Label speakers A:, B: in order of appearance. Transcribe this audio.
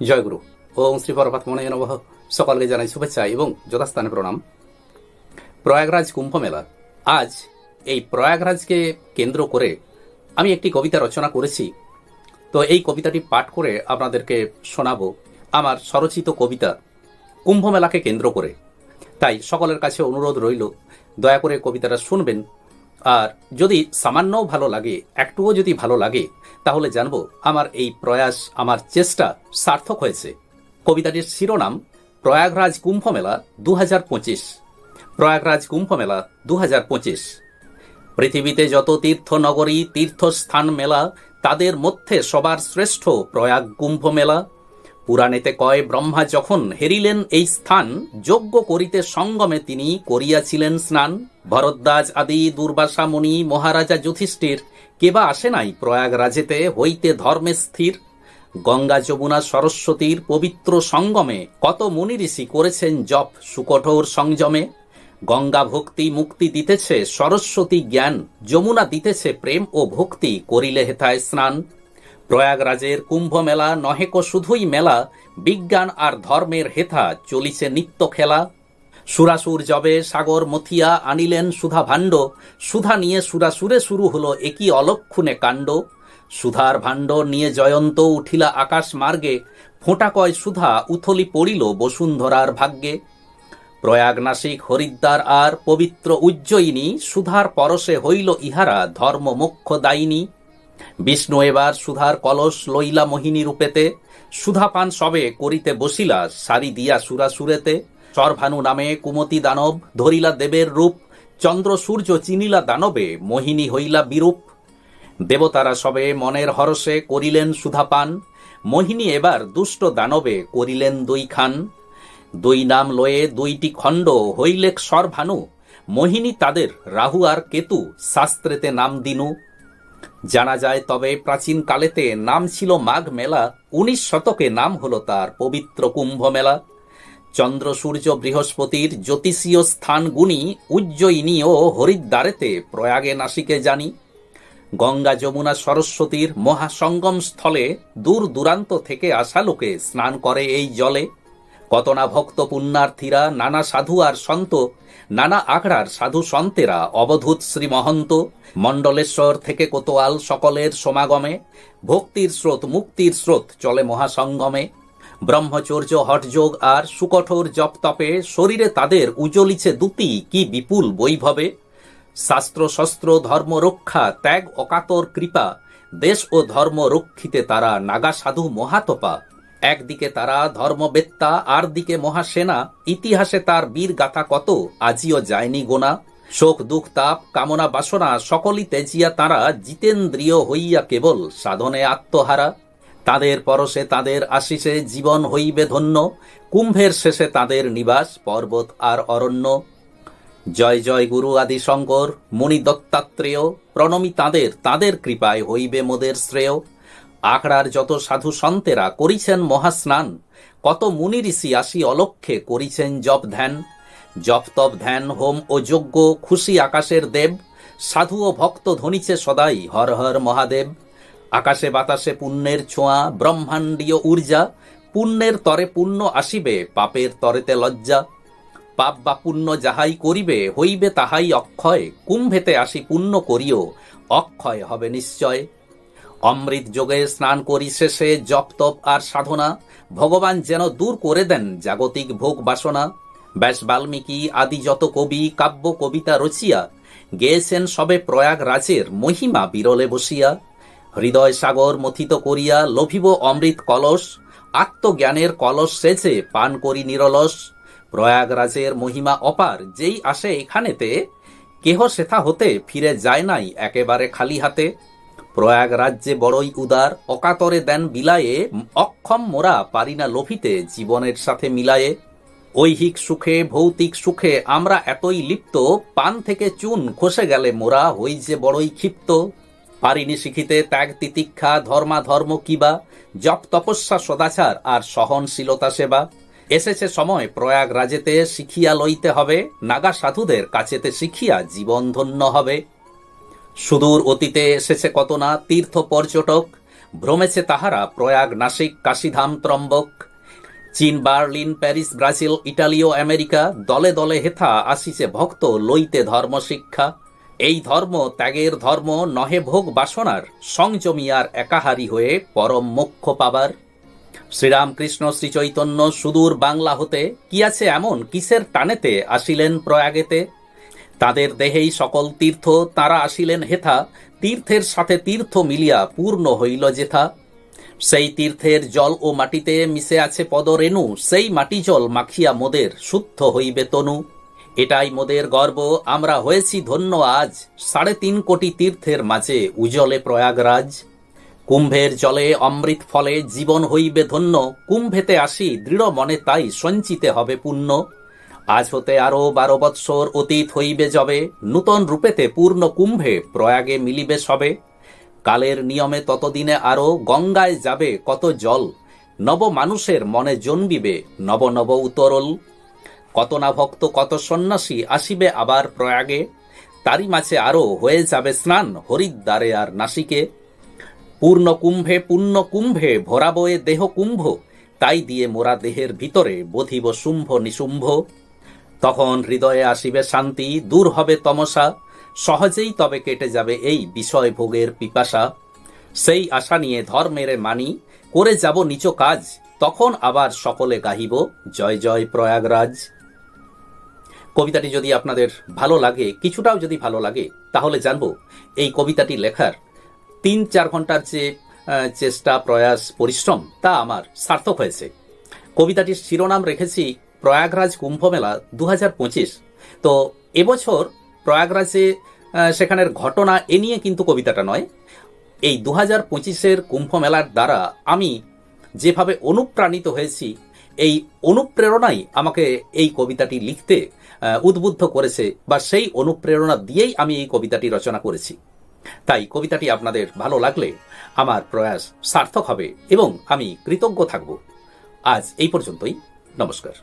A: জয়গুরু। ওম শ্রী পরপাত মনে নবহ সকলকে জানাই শুভেচ্ছা এবং যথাস্থানে প্রণাম। প্রয়াগরাজ কুম্ভ মেলা আজ এই প্রয়াগরাজকে কেন্দ্র করে আমি একটি কবিতা রচনা করেছি। তো এই কবিতাটি পাঠ করে আপনাদেরকে শোনাবো আমার স্বরচিত কবিতা কুম্ভ মেলাকে কেন্দ্র করে। তাই সকলের কাছে অনুরোধ রইল, দয়া করে কবিতাটা শুনবেন আর যদি সামান্যও ভালো লাগে, একটুও যদি ভালো লাগে, তাহলে জানব আমার এই প্রয়াস, আমার চেষ্টা সার্থক হয়েছে। কবিতাটির শিরোনাম, প্রয়াগরাজ কুম্ভ মেলা দু প্রয়াগরাজ কুম্ভ মেলা দু হাজার পঁচিশ। পৃথিবীতে যত তীর্থ নগরী, তীর্থস্থান মেলা, তাদের মধ্যে সবার শ্রেষ্ঠ প্রয়াগ কুম্ভ মেলা পুরাণেতে কয়, ব্রহ্মা যখন হেরিলেন এই স্থান, যজ্ঞ করিতে সঙ্গমে তিনি করিয়াছিলেন স্নান। ভরদ্বাজ আদি, দুর্বাসা মুনি, মহারাজা যুধিষ্ঠির কেবা আসে নাই প্রয়াগরাজেতে হইতে ধর্মে স্থির? গঙ্গা যমুনা সরস্বতীর পবিত্র সঙ্গমে কত মুনি ঋষি করেছেন জপ সুকঠোর সংযমে? গঙ্গা ভক্তি মুক্তি দিতেছে সরস্বতী জ্ঞান, যমুনা দিতেছে প্রেম ও ভক্তি, করিলে হেথায় স্নান। প্রয়াগরাজের কুম্ভ মেলা নহেক শুধুই মেলা, বিজ্ঞান আর ধর্মের হেথা চলিছে নিত্য খেলা। সুরাসুর জবে সাগর মথিয়া আনিলেন সুধা ভাণ্ড সুধা নিয়ে সুরাসুরে শুরু হলো একই অলক্ষণে কাণ্ড। সুধার ভাণ্ড নিয়ে জয়ন্ত উঠিলা আকাশ মার্গে, ফোঁটা কয় সুধা উথলি পড়িল বসুন্ধরার ভাগ্যে। প্রয়াগ নাসিক হরিদ্বার আর পবিত্র উজ্জয়িনী, সুধার পরশে হইল ইহারা ধর্ম মোক্ষ দায়িনী। বিষ্ণু এবার সুধার কলস লইলা মোহিনী রূপেতে, সুধাপান সবে করিতে বসিলা সারি দিয়া সুরাসুরেতে, চরভানু নামে কুমতি দানব ধরিলা দেবের রূপ, চন্দ্র সূর্য চিনিলা দানবে মোহিনী হইলা বিরূপ। দেবতারা সবে মনের হরসে করিলেন সুধাপান, মোহিনী এবার দুষ্ট দানবে করিলেন দুই খান। দুই নাম লয়ে দুইটি খণ্ড হইলেক সরভানু, মোহিনী তাদের রাহু আর কেতু শাস্ত্রেতে নাম দিনু। জানা যায়, তবে প্রাচীন কালেতে নাম ছিল মাঘ মেলা। উনিশ শতকে নাম হলো তার পবিত্র কুম্ভ মেলা। চন্দ্র, সূর্য, বৃহস্পতির জ্যোতিষীয় স্থান গুণী উজ্জয়িনী ও হরিদ্বারেতে প্রয়াগে নাসিকে জানি। গঙ্গা যমুনা সরস্বতীর মহাসঙ্গম স্থলে দূর দূরান্ত থেকে আসা লোকে স্নান করে এই জলে। কত না ভক্ত পুণ্যার্থীরা, নানা সাধু আর সন্ত, নানা আখড়ার সাধু সন্তেরা, অবধূত শ্রী মহন্ত মণ্ডলেশ্বর থেকে কোতোয়াল সকলের সমাগমে, ভক্তির স্রোত, মুক্তির স্রোত চলে মহাসঙ্গমে ব্রহ্মচর্য হটযোগ আর সুকঠোর জপ তপে শরীরে তাদের উজলিছে দুতি কি বিপুল বৈভবে। শাস্ত্র, শস্ত্র, ধর্ম, রক্ষা, ত্যাগ, অকাতর কৃপা, দেশ ও ধর্ম রক্ষিতে তারা নাগা সাধু মহাতপা। একদিকে তারা ধর্মবেত্তা আর দিকে মহাসেনা, ইতিহাসে তার বীর গাথা কত, আজিও যায়নি গোনা। শোক, দুঃখ, তাপ, কামনা, বাসনা, সকলই তেজিয়া তারা, জিতেন্দ্রিয় হইয়া কেবল সাধনে আত্মহারা। তাদের পরশে তাদের আশিসে জীবন হইবে ধন্য, কুম্ভের শেষে তাদের নিবাস, পর্বত আর অরণ্য। জয় জয়, গুরু আদি শঙ্কর মুনি দত্তাত্রেয় প্রণমী তাদের তাদের কৃপায় হইবে মোদের শ্রেয়। আখড়ার যত সাধু সন্তেরা করিছেন মহাস্নান, কত মুনি ঋষি আসি অলক্ষে করিছেন জপ ধ্যান। জপ তপ ধ্যান, হোম ও যজ্ঞ, খুশি আকাশের দেব, সাধু ও ভক্ত ধনিছে সদাই হর হর মহাদেব। আকাশে বাতাসে পুণ্যের ছোঁয়া, ব্রহ্মাণ্ডীয় ঊর্জা, পুণ্যের তরে পুণ্য আসিবে, পাপের তরেতে লজ্জা। পাপ বা পুণ্য যাহাই করিবে, হইবে তাহাই অক্ষয়, কুম্ভেতে আসি পুণ্য করিও, অক্ষয় হবে নিশ্চয়। অমৃত যোগে স্নান করি শেষে জপ তপ আর সাধনা। ভগবান যেন দূর করে দেন জাগতিক ভোগ বাসনা। ব্যাস বাল্মীকি আদি যত কবি, কাব্য, কবিতা রচিয়া, গেয়েছেন সবে প্রয়াগ রাজের মহিমা বিরলে বসিয়া। হৃদয় সাগর মথিত করিয়া লোভিব অমৃত কলস, আত্মজ্ঞানের কলস সেচে পান করি নিরলস। প্রয়াগরাজের মহিমা অপার, যেই আসে এখানেতে, কেহ সেথা হতে ফিরে যায় নাই একেবারে খালি হাতে। প্রয়াগ রাজ্যে বড়ই উদার, অকাতরে দেন বিলায়ে, অক্ষম মোরা পারি না লোভিতে জীবনের সাথে মিলায়ে। ঐহিক সুখে, ভৌতিক সুখে আমরা এতই লিপ্ত, পান থেকে চুন খসে গেলে মোরা হই যে বড়ই ক্ষিপ্ত। পারিনি শিখিতে ত্যাগ তিতিক্ষা ধর্মা ধর্ম কিবা, জপ তপস্যা সদাচার আর সহনশীলতা সেবা। এসেছে সময় প্রয়াগ রাজেতে শিখিয়া লইতে হবে, নাগা সাধুদের কাছেতে শিখিয়া জীবন ধন্য হবে। সুদূর অতীতে এসেছে কত না তীর্থ পর্যটক, ভ্রমেছে তাহারা প্রয়াগ, নাসিক, কাশীধাম, ত্রম্বক, চীন, বার্লিন, প্যারিস, ব্রাজিল ইটালি ও আমেরিকা, দলে দলে হেথা আসিছে ভক্ত লইতে ধর্ম শিক্ষা। এই ধর্ম ত্যাগের ধর্ম নহে ভোগ বাসনার, সংযমিয়ার একাহারি হয়ে পরম মোক্ষ পাবার। শ্রীরামকৃষ্ণ শ্রীচৈতন্য সুদূর বাংলা হতে, কি আছে এমন কিসের টানেতে আসিলেন প্রয়াগেতে? তাদের দেহেই সকল তীর্থ, তারা আসিলেন হেথা। তীর্থের সাথে তীর্থ মিলিয়া পূর্ণ হইল যেথা। সেই তীর্থের জল ও মাটিতে মিশে আছে পদরেণু, সেই মাটি জল মাখিয়া মোদের শুদ্ধ হইবে তনু। এটাই মোদের গর্ব, আমরা হয়েছি ধন্য আজ। সাড়ে তিন কোটি তীর্থের মাঝে উজলে প্রয়াগরাজ। কুম্ভের জলে অমৃত ফলে জীবন হইবে ধন্য, কুম্ভেতে আসি দৃঢ় মনে তাই সঞ্চিতে হবে পুণ্য। আজ হতে আরও বারো বৎসর অতীত হইবে যবে, নূতন রূপেতে পূর্ণ কুম্ভে প্রয়াগে মিলিবে সবে। কালের নিয়মে ততদিনে আরও গঙ্গায় যাবে কত জল, নব মানুষের মনে জন্মিবে নব নব উতরল। কত না ভক্ত, কত সন্ন্যাসী আসিবে আবার প্রয়াগে, তারই মাঝে আরও হয়ে যাবে স্নান হরিদ্বারে আর নাসিকে। পূর্ণ কুম্ভে পূর্ণ কুম্ভে ভরাবো এ দেহ কুম্ভ, তাই দিয়ে মোরা দেহের ভিতরে বধিব শুম্ভ নিশুম্ভ। তখন হৃদয়ে আসিবে শান্তি, দূর হবে তমসা। সহজেই তবে কেটে যাবে এই বিষয় ভোগের পিপাসা। সেই আশা নিয়ে ধর্মের মানি, করে যাব নিচ কাজ, তখন আবার সকলে গাহিব। জয় জয় প্রয়াগরাজ। কবিতাটি যদি আপনাদের ভালো লাগে, কিছুটাও যদি ভালো লাগে, তাহলে জানব এই কবিতাটি লেখার তিন চার ঘণ্টার যে চেষ্টা, প্রয়াস, পরিশ্রম, তা আমার সার্থক হয়েছে। কবিতাটির শিরোনাম রেখেছি প্রয়াগরাজ কুম্ভ মেলা দু তো এবছর প্রয়াগরাজে সেখানের ঘটনা এ নিয়ে কিন্তু কবিতাটা নয়। এই দু হাজার পঁচিশের কুম্ভ মেলার দ্বারা আমি যেভাবে অনুপ্রাণিত হয়েছি, এই অনুপ্রেরণাই আমাকে এই কবিতাটি লিখতে উদ্বুদ্ধ করেছে বা সেই অনুপ্রেরণা দিয়েই আমি এই কবিতাটি রচনা করেছি। তাই কবিতাটি আপনাদের ভালো লাগলে আমার প্রয়াস সার্থক হবে এবং আমি কৃতজ্ঞ থাকব। আজ এই পর্যন্তই। নমস্কার।